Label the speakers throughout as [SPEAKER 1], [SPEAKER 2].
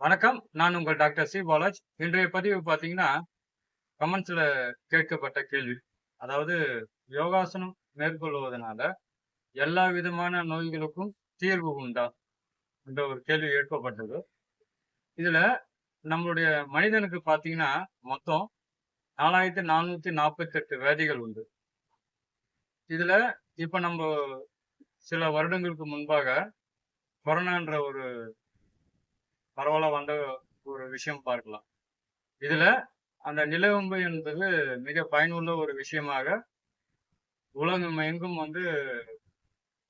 [SPEAKER 1] வணக்கம். நான் உங்கள் டாக்டர் சி. பாலாஜ். இன்றைய பதிவு பார்த்தீங்கன்னா, கமெண்ட்ஸில் கேட்கப்பட்ட கேள்வி. அதாவது யோகாசனம் மேற்கொள்வதனால எல்லா விதமான நோய்களுக்கும் தீர்வு உண்டா? என்ற ஒரு கேள்வி எழுப்பப்பட்டது. இதில் நம்மளுடைய மனிதனுக்கு பார்த்தீங்கன்னா, மொத்தம் 4448 வியாதிகள் உண்டு. இதில் இப்போ நம்ம சில வருடங்களுக்கு முன்பாக கொரோனான்ற ஒரு பரவலா வந்த ஒரு விஷயம் பார்க்கலாம். இதுல அந்த நிலவம்பு என்பது மிக பயனுள்ள ஒரு விஷயமாக உலகம் எங்கும் வந்து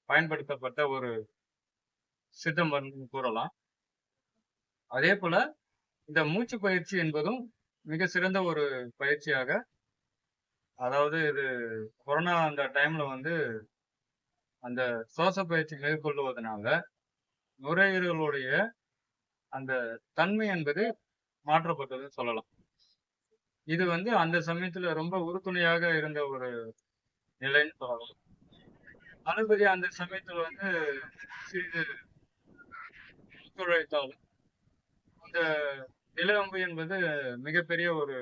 [SPEAKER 1] பயன்படுத்தப்பட்ட ஒரு சித்த வந்து கூறலாம். அதே போல இந்த மூச்சு பயிற்சி என்பதும் மிக சிறந்த ஒரு பயிற்சியாக அதாவது இது கொரோனா அந்த டைம்ல வந்து அந்த சுவாச பயிற்சி மேற்கொள்வதனால நுரையீரலுடைய அந்த தன்மை என்பது மாற்றப்பட்டதுன்னு சொல்லலாம். இது வந்து அந்த சமயத்துல ரொம்ப உறுதுணையாக இருந்த ஒரு நிலைன்னு சொல்லலாம். அனுபதி அந்த சமயத்துல வந்து சிறிது ஒத்துழைத்தாலும், இந்த நிலவேம்பு என்பது மிகப்பெரிய ஒரு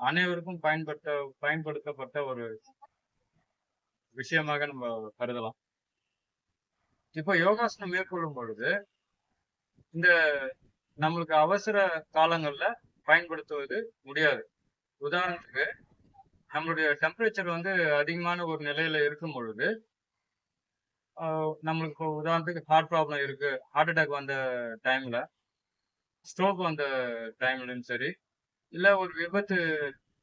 [SPEAKER 1] அனைவருக்கும் பயன்பட்ட பயன்படுத்தப்பட்ட ஒரு விஷயமாக நம்ம கருதலாம். இப்ப யோகாசனம் மேற்கொள்ளும் பொழுது, இந்த நம்மளுக்கு அவசர காலங்கள்ல பயன்படுத்துவது முடியாது. உதாரணத்துக்கு, நம்மளுடைய டெம்பரேச்சர் வந்து அதிகமான ஒரு நிலையில இருக்கும் பொழுது, நம்மளுக்கு உதாரணத்துக்கு ஹார்ட் ப்ராப்ளம் இருக்கு. ஹார்ட் அட்டாக் வந்த டைம்ல, ஸ்ட்ரோக் வந்த டைம்லயும் சரி, இல்ல ஒரு விபத்து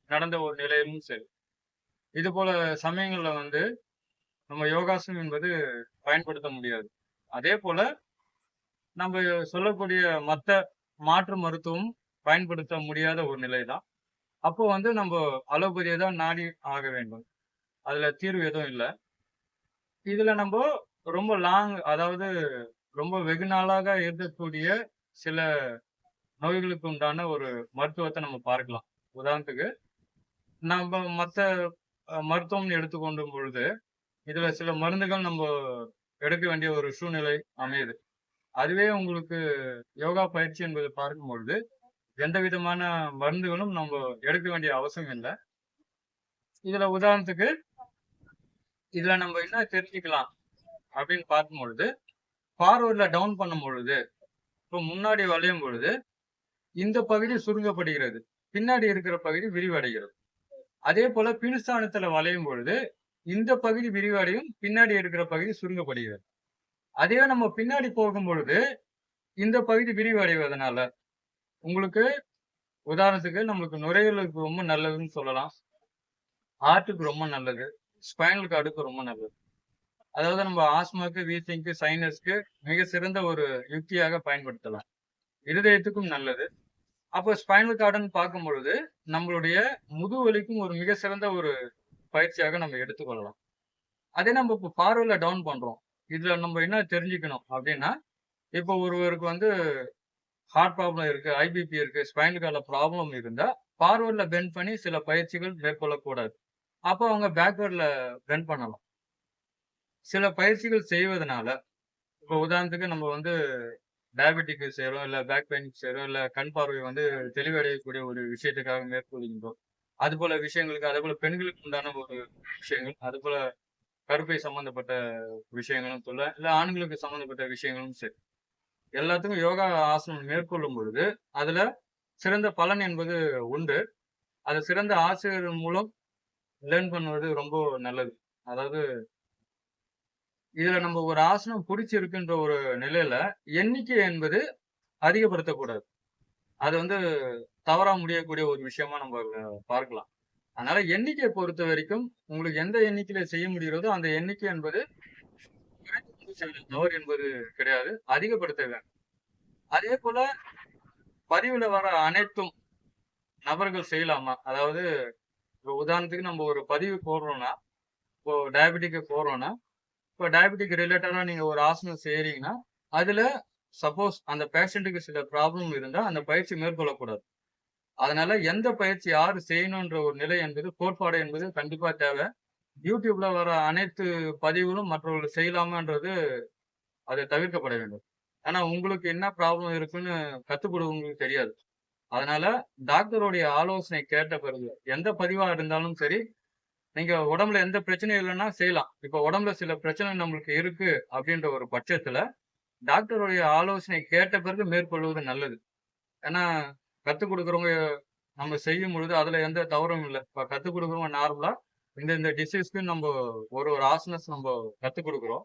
[SPEAKER 1] நடந்த ஒரு நிலையிலும் சரி. இது போல சமயங்கள்ல வந்து நம்ம யோகாசனம் என்பது பயன்படுத்த முடியாது. அதே போல நம்ம சொல்லக்கூடிய மற்ற மாற்று மருத்துவம் பயன்படுத்த முடியாத ஒரு நிலை தான். அப்போ வந்து நம்ம அலோபதியை தான் நாடி ஆக வேண்டும். அதுல தீர்வு எதுவும் இல்லை இதுல நம்ம ரொம்ப லாங் அதாவது ரொம்ப வெகு நாளாக இருக்கக்கூடிய சில நோய்களுக்கு உண்டான ஒரு மருத்துவத்தை நம்ம பார்க்கலாம். உதாரணத்துக்கு, நம்ம மற்ற மருத்துவம்னு எடுத்துக்கொண்டும் பொழுது, இதுல சில மருந்துகள் நம்ம எடுக்க வேண்டிய ஒரு சூழ்நிலை அமையுது. அதுவே உங்களுக்கு யோகா பயிற்சி என்பது பார்க்கும்பொழுது, எந்த விதமான மருந்துகளும் நம்ம எடுக்க வேண்டிய அவசியம் இல்லை இதுல உதாரணத்துக்கு இதுல நம்ம என்ன தெரிஞ்சுக்கலாம் அப்படின்னு பார்க்கும்பொழுது, ஃபார்வர்ட்ல டவுன் பண்ணும்பொழுது, இப்போ முன்னாடி வளையும் பொழுது, இந்த பகுதி சுருங்கப்படுகிறது. பின்னாடி இருக்கிற பகுதி விரிவடைகிறது. அதே போல பின்ஸ்தானத்துல வளையும் பொழுது, இந்த பகுதி விரிவடையும், பின்னாடி இருக்கிற பகுதி சுருங்கப்படுகிறது. அதையே நம்ம பின்னாடி போகும்பொழுது, இந்த பகுதி விரிவடைவதனால, உங்களுக்கு உதாரணத்துக்கு நம்மளுக்கு நுரையீரலுக்கு ரொம்ப நல்லதுன்னு சொல்லலாம். ஹார்ட்டுக்கு ரொம்ப நல்லது. ஸ்பைனல் கார்டுக்கு ரொம்ப நல்லது. அதாவது நம்ம ஆஸ்மாக்கு, வீசிங்க்கு, சைனஸ்க்கு மிக சிறந்த ஒரு யுக்தியாக பயன்படுத்தலாம். இருதயத்துக்கும் நல்லது. அப்போ ஸ்பைனல் கார்டுன்னு பார்க்கும்பொழுது, நம்மளுடைய முதுவலிக்கும் ஒரு மிக சிறந்த ஒரு பயிற்சியாக நம்ம எடுத்துக்கொள்ளலாம். அதே நம்ம இப்போ பார்வையில் டவுன் பண்ணுறோம் இதுல நம்ம என்ன தெரிஞ்சுக்கணும் அப்படின்னா, இப்போ ஒருவருக்கு வந்து ஹார்ட் ப்ராப்ளம் இருக்கு, ஐபிபி இருக்கு, ஸ்பைனல் கார்ட்ல ப்ராப்ளம் இருந்தா, ஃபார்வர்டில் பெண்ட் பண்ணி சில பயிற்சிகள் மேற்கொள்ளக்கூடாது. அப்போ அவங்க பேக்வேர்ட்ல பெண்ட் பண்ணலாம். சில பயிற்சிகள் செய்வதனால, இப்போ உதாரணத்துக்கு நம்ம வந்து டயபெட்டிக்கு செய்றோம், இல்ல பேக் பெயினுக்கு செய்றோம், இல்ல கண் பார்வை வந்து தெளிவடையக்கூடிய ஒரு விஷயத்துக்காக மேற்கொள்கின்றோம். அது போல விஷயங்களுக்கு அதேபோல பெண்களுக்கு உண்டான ஒரு விஷயங்கள், அது போல கருப்பை சம்பந்தப்பட்ட விஷயங்களும் சொல்ல இல்ல ஆண்களுக்கு சம்பந்தப்பட்ட விஷயங்களும் சரி. எல்லாத்துக்கும் யோகா ஆசனம் மேற்கொள்ளும் பொழுது, அதுல சிறந்த பலன் என்பது உண்டு. அது சிறந்த ஆசிரியர் மூலம் லேர்ன் பண்ணுவது ரொம்ப நல்லது. அதாவது இதுல நம்ம ஒரு ஆசனம் பிடிச்சிருக்குன்ற ஒரு நிலையில, எண்ணிக்கை என்பது அதிகப்படுத்தக்கூடாது. அது வந்து தவறா முடியக்கூடிய ஒரு விஷயமா நம்ம பார்க்கலாம். அதனால எண்ணிக்கையை பொறுத்த வரைக்கும் உங்களுக்கு எந்த எண்ணிக்கையில செய்ய முடிகிறதோ, அந்த எண்ணிக்கை என்பது தவறு என்பது கிடையாது. அதிகப்படுத்த வேண்டும். அதேபோல பதிவுல வர அனைத்தும் நபர்கள் செய்யலாமா? அதாவது உதாரணத்துக்கு நம்ம ஒரு பதிவு போடுறோம்னா, இப்போ டயபெட்டிக்கு போறோம்னா இப்போ டயபெட்டிக் ரிலேட்டடா நீங்க ஒரு ஆசனம் செய்யறீங்கன்னா அதுல சப்போஸ் அந்த பேஷண்ட்டுக்கு சில ப்ராப்ளம் இருந்தா, அந்த பயிற்சி மேற்கொள்ளக்கூடாது. அதனால எந்த பயிற்சி யார் செய்யணுன்ற ஒரு நிலை என்பது, கோட்பாடு என்பது கண்டிப்பா தேவை. யூடியூப்ல வர அனைத்து பதிவுகளும் மற்றவர்கள் செய்யலாமான்றது அதை தவிர்க்கப்பட வேண்டும். ஆனா உங்களுக்கு என்ன ப்ராப்ளம் இருக்குன்னு கத்துக்கொடுவங்களுக்கு தெரியாது அதனால டாக்டருடைய ஆலோசனை கேட்ட பிறகு எந்த பதிவா இருந்தாலும் சரி நீங்க உடம்புல எந்த பிரச்சனையும் இல்லைன்னா செய்யலாம் இப்ப உடம்புல சில பிரச்சனை நம்மளுக்கு இருக்கு அப்படின்ற ஒரு பட்சத்துல டாக்டருடைய ஆலோசனை கேட்ட பிறகு மேற்கொள்வது நல்லது ஏன்னா கற்றுக் கொடுக்குறவங்க நம்ம செய்யும் பொழுது அதில் எந்த தவறும் இல்லை. இப்போ கற்றுக் கொடுக்குறவங்க நார்மலாக இந்த இந்த டிசீஸ்க்கு நம்ம ஒரு ஒரு ஆசனஸ் நம்ம கற்றுக் கொடுக்குறோம்.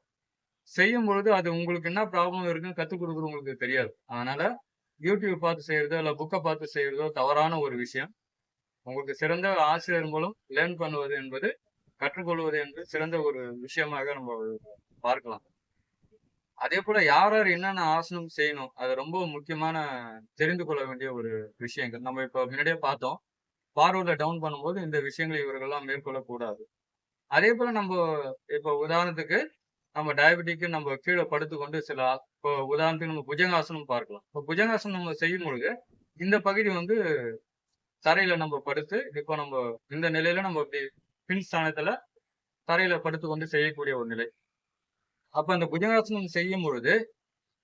[SPEAKER 1] செய்யும் பொழுது அது உங்களுக்கு என்ன ப்ராப்ளம் இருக்குன்னு கற்றுக் கொடுக்குறவங்களுக்கு தெரியாது. அதனால யூடியூப் பார்த்து செய்யறதோ இல்லை புக்கை பார்த்து செய்யறதோ தவறான ஒரு விஷயம். உங்களுக்கு சிறந்த ஆசிரியர் மூலம் லேர்ன் பண்ணுவது என்பது கற்றுக்கொள்வது என்று சிறந்த ஒரு விஷயமாக நம்ம பார்க்கலாம். அதே போல யார் யார் என்னென்ன ஆசனம் செய்யணும் அது ரொம்ப முக்கியமான தெரிந்து கொள்ள வேண்டிய ஒரு விஷயங்கள். நம்ம இப்போ முன்னாடியே பார்த்தோம். பார்வையில் டவுன் பண்ணும்போது இந்த விஷயங்களை இவர்கள்லாம் மேற்கொள்ளக்கூடாது அதே போல நம்ம இப்போ உதாரணத்துக்கு நம்ம டயபெட்டிக்கு நம்ம கீழே படுத்துக்கொண்டு சில இப்போ உதாரணத்துக்கு நம்ம புஜங்காசனம் பார்க்கலாம். இப்போ புஜங்காசனம் நம்ம செய்யும் பொழுது இந்த பகுதி வந்து தரையில நம்ம படுத்து இப்போ நம்ம இந்த நிலையில நம்ம இப்படி பின் ஸ்தானத்துல தரையில படுத்து கொண்டு செய்யக்கூடிய ஒரு நிலை. அப்ப அந்த புஜங்காசனம் செய்யும் பொழுது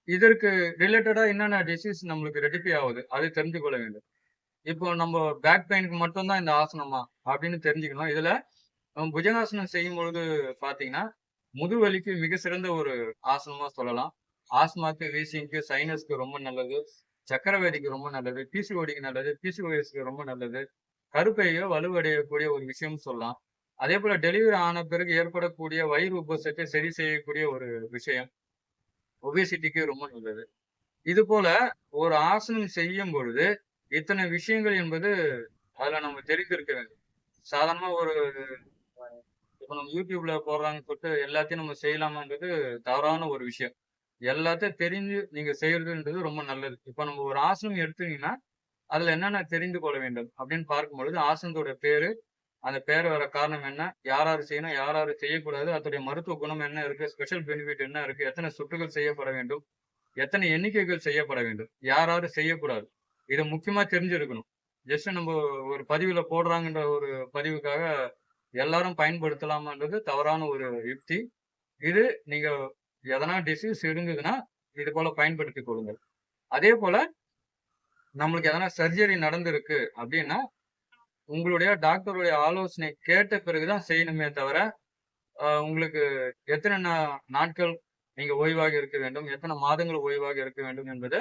[SPEAKER 1] இதற்கு ரிலேட்டடா என்னென்ன டிசீஸ் நம்மளுக்கு ரெட்டிஃபை ஆகுது அதை தெரிஞ்சு கொள்ள வேண்டும். இப்போ நம்ம பேக் பெயினுக்கு மட்டும்தான் இந்த ஆசனமா அப்படின்னு தெரிஞ்சுக்கணும். இதுல நம்ம புஜங்காசனம் செய்யும் பொழுது பாத்தீங்கன்னா முதுவலிக்கு மிக சிறந்த ஒரு ஆசனமா சொல்லலாம். ஆஸ்மாக்கு வீசிங்க்கு சைனஸ்க்கு ரொம்ப நல்லது. சக்கரவேதிக்கு ரொம்ப நல்லது. பிசிஓடிக்கு நல்லது. பிசிஓஎஸ்க்கு ரொம்ப நல்லது. கருப்பையோ வலுவடையக்கூடிய ஒரு விஷயம் சொல்லலாம். அதே போல டெலிவரி ஆன பிறகு ஏற்படக்கூடிய வயிறு உபசத்தை சரி செய்யக்கூடிய ஒரு விஷயம். ஒபேசிட்டிக்கு ரொம்ப நல்லது. இது போல ஒரு ஆசனம் செய்யும் பொழுது இத்தனை விஷயங்கள் என்பது அதுல நம்ம தெரிந்திருக்க வேண்டும். சாதாரணமா ஒரு இப்ப நம்ம யூடியூப்ல போடுறாங்கன்னு சொல்லிட்டு எல்லாத்தையும் நம்ம செய்யலாமான்றது தவறான ஒரு விஷயம். எல்லாத்தையும் தெரிஞ்சு நீங்க செய்யறதுன்றது ரொம்ப நல்லது. இப்ப நம்ம ஒரு ஆசனம் எடுத்தீங்கன்னா அதுல என்னென்ன தெரிந்து கொள்ள வேண்டும் அப்படின்னு பார்க்கும் பொழுது ஆசனத்தோட பேரு அந்த பேர் வர காரணம் என்ன? யார் யார் செய்யணும்? யார் யார் செய்யக்கூடாது? அதோடைய மருத்துவ குணம் என்ன இருக்கு? ஸ்பெஷல் பெனிஃபிட் என்ன இருக்கு? எத்தனை சுற்றுகள் செய்யப்பட வேண்டும்? எத்தனை எண்ணிக்கைகள் செய்யப்பட வேண்டும்? யார் செய்யக்கூடாது? இதை முக்கியமா தெரிஞ்சிருக்கணும். ஜஸ்ட் நம்ம ஒரு பதிவுல போடுறாங்கன்ற ஒரு பதிவுக்காக எல்லாரும் பயன்படுத்தலாமான்றது தவறான ஒரு யுக்தி. இது நீங்க எதனா டிசீஸ் இருந்ததுன்னா இது போல பயன்படுத்திக் கொள்ளுங்கள். அதே போல நம்மளுக்கு எதனா சர்ஜரி நடந்திருக்கு அப்படின்னா உங்களுடைய டாக்டருடைய ஆலோசனை கேட்ட பிறகுதான் செய்யணுமே தவிர உங்களுக்கு எத்தனை நா- நாட்கள் நீங்க ஓய்வாக இருக்க வேண்டும் எத்தனை மாதங்கள் ஓய்வாக இருக்க வேண்டும் என்பதை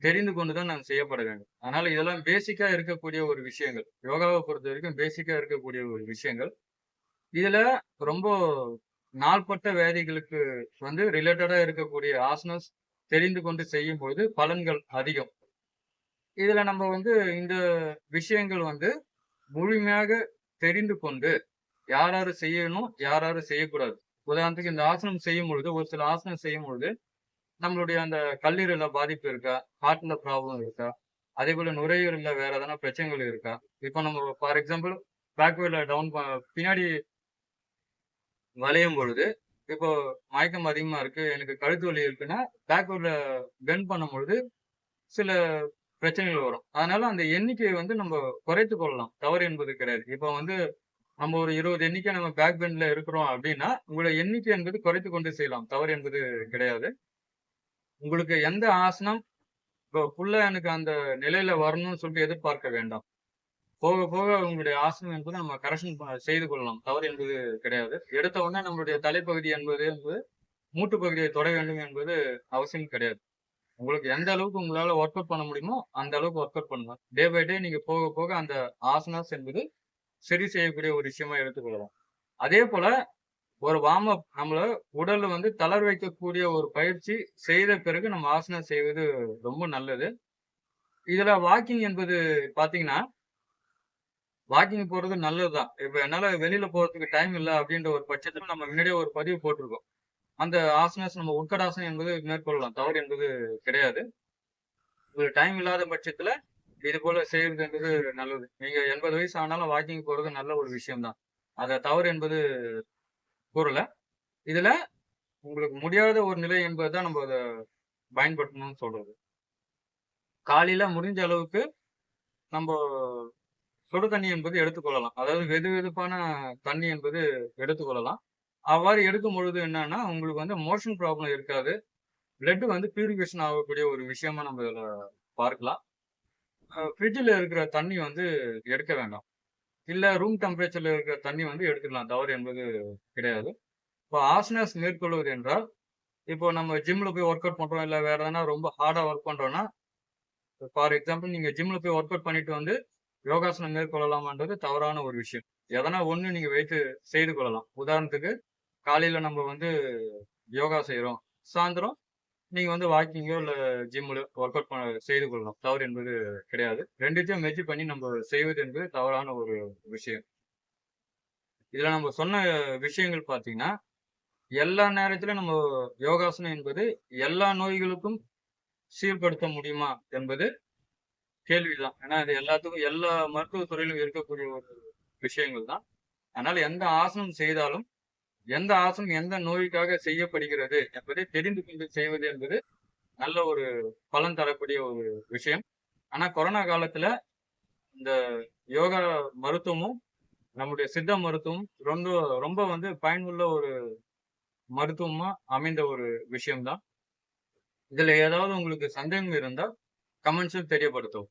[SPEAKER 1] தெரிந்து கொண்டுதான் நாங்கள் செய்யப்பட வேண்டும். அதனால இதெல்லாம் பேசிக்கா இருக்கக்கூடிய ஒரு விஷயங்கள் யோகாவை பொறுத்த வரைக்கும் பேசிக்கா இருக்கக்கூடிய ஒரு விஷயங்கள். இதுல ரொம்ப நாள்பட்ட வேதிகளுக்கு வந்து ரிலேட்டடா இருக்கக்கூடிய ஆசனஸ் தெரிந்து கொண்டு செய்யும் பொழுது பலன்கள் அதிகம். இதுல நம்ம வந்து இந்த விஷயங்கள் வந்து முழுமையாக தெரிந்து கொண்டு யார் யாரு செய்யணும் யார் யாரு செய்யக்கூடாது. உதாரணத்துக்கு இந்த ஆசனம் செய்யும் பொழுது ஒரு சில ஆசனம் செய்யும் பொழுது நம்மளுடைய அந்த கல்லீரல பாதிப்பு இருக்கா? ஹார்ட்ல ப்ராப்ளம் இருக்கா? அதே போல நுரையீரல்ல வேற எதனா பிரச்சனைகள் இருக்கா? இப்போ நம்ம ஃபார் எக்ஸாம்பிள் பேக்வேர்ல டவுன் பின்னாடி வளையும் பொழுது இப்போ மயக்கம் அதிகமா இருக்கு எனக்கு கழுத்து வலி இருக்குன்னா பேக்வேர்ட்ல பெண்ட் பண்ணும் பொழுது சில பிரச்சனைகள் வரும். அதனால அந்த எண்ணிக்கையை வந்து நம்ம குறைத்து கொள்ளலாம். தவறு என்பது கிடையாது. இப்போ வந்து நம்ம ஒரு இருபது எண்ணிக்கை நம்ம பேக் பெண்ட்ல இருக்கிறோம் அப்படின்னா உங்களோட எண்ணிக்கை என்பது குறைத்து கொண்டு செய்யலாம். தவறு என்பது கிடையாது. உங்களுக்கு எந்த ஆசனம் இப்போ ஃபுல்லா எனக்கு அந்த நிலையில வரணும்னு சொல்லிட்டு எதிர்பார்க்க வேண்டாம். போக போக உங்களுடைய ஆசனம் என்பது நம்ம கரெக்ஷன் செய்து கொள்ளலாம். தவறு என்பது கிடையாது. எடுத்த உடனே நம்மளுடைய தலைப்பகுதி என்பது என்பது மூட்டு பகுதியை தொட வேண்டும் என்பது அவசியம் கிடையாது. உங்களுக்கு எந்த அளவுக்கு உங்களால ஒர்க் அவுட் பண்ண முடியுமோ அந்த அளவுக்கு ஒர்க் அவுட் பண்ணுங்க. டே பை டே நீங்க போக போக அந்த ஆசனாஸ் என்பது சரி செய்யக்கூடிய ஒரு விஷயமா எடுத்துக்கொள்ளலாம். அதே போல ஒரு வார்ம் அப் நம்மள உடல்ல வந்து தளர் வைக்கக்கூடிய ஒரு பயிற்சி செய்த பிறகு நம்ம ஆசனம் செய்வது ரொம்ப நல்லது. இதுல வாக்கிங் என்பது பாத்தீங்கன்னா வாக்கிங் போறது நல்லதுதான். இப்ப என்னால வெளியில போறதுக்கு டைம் இல்லை அப்படின்ற ஒரு பட்சத்துல நம்ம முன்னாடியே ஒரு பதிவு போட்டிருக்கோம். அந்த ஆசனஸ் நம்ம உட்கடாசனம் என்பது மேற்கொள்ளலாம். தவறு என்பது கிடையாது. ஒரு டைம் இல்லாத பட்சத்துல இது போல செய்யறது என்பது நல்லது. நீங்க எண்பது வயசு ஆனாலும் வாக்கிங் போறது நல்ல ஒரு விஷயம்தான். அதை தவறு என்பது கூறல இதுல உங்களுக்கு முடியாத ஒரு நிலை என்பதுதான் நம்ம அதை பயன்படுத்தணும்னு சொல்றது. காலையில முடிஞ்ச அளவுக்கு நம்ம சுடு தண்ணி என்பது எடுத்துக்கொள்ளலாம். அதாவது வெது வெதுப்பான தண்ணி என்பது எடுத்துக்கொள்ளலாம். அவ்வாறு எடுக்கும் பொழுது என்னன்னா உங்களுக்கு வந்து மோஷன் ப்ராப்ளம் இருக்காது. பிளட் வந்து பியூரிஃபிகேஷன் ஆகக்கூடிய ஒரு விஷயமா நம்ம இதில் பார்க்கலாம். ஃப்ரிட்ஜில் இருக்கிற தண்ணி வந்து எடுக்க வேண்டாம். இல்லை ரூம் டெம்பரேச்சரில் இருக்கிற தண்ணி வந்து எடுத்துக்கலாம். தவறு என்பது கிடையாது. இப்போ ஆசனாஸ் மேற்கொள்வது என்றால் இப்போ நம்ம ஜிம்மில் போய் ஒர்க் அவுட் பண்ணுறோம் இல்லை வேற எதனா ரொம்ப ஹார்டாக ஒர்க் பண்ணுறோன்னா ஃபார் எக்ஸாம்பிள் நீங்கள் ஜிம்மில் போய் ஒர்க் அவுட் பண்ணிட்டு வந்து யோகாசனம் மேற்கொள்ளலாமான்றது தவறான ஒரு விஷயம். எதனா ஒன்று நீங்கள் வைத்து செய்து கொள்ளலாம். உதாரணத்துக்கு காலையில் நம்ம வந்து யோகா செய்கிறோம் சாயந்தரம் நீங்கள் வந்து வாக்கிங்கோ இல்லை ஜிம்மில் ஒர்க் அவுட் பண்ண செய்து கொள்ளலாம். தவறு என்பது கிடையாது. ரெண்டுத்தையும் மெஜி பண்ணி நம்ம செய்வது என்பது தவறான ஒரு விஷயம். இதில் நம்ம சொன்ன விஷயங்கள் பார்த்தீங்கன்னா எல்லா நேரத்திலும் நம்ம யோகாசனம் என்பது எல்லா நோய்களுக்கும் சீர்படுத்த முடியுமா என்பது கேள்விதான். ஏன்னா இது எல்லாத்துக்கும் எல்லா மருத்துவ துறையிலும் இருக்கக்கூடிய ஒரு விஷயங்கள் தான் அதனால எந்த ஆசனம் செய்தாலும் எந்த ஆசனம் எந்த நோய்க்காக செய்யப்படுகிறது என்பதை தெரிந்து கொண்டு செய்வது என்பது நல்ல ஒரு பலன் தரக்கூடிய ஒரு விஷயம். ஆனா கொரோனா காலத்துல இந்த யோகா மருத்துவமும் நம்முடைய சித்த மருத்துவம் ரொம்ப ரொம்ப வந்து பயனுள்ள ஒரு மருத்துவமா அமைந்த ஒரு விஷயம்தான். இதுல ஏதாவது உங்களுக்கு சந்தேகம் இருந்தால் கமெண்ட்ஸும் தெரியப்படுத்தவும்.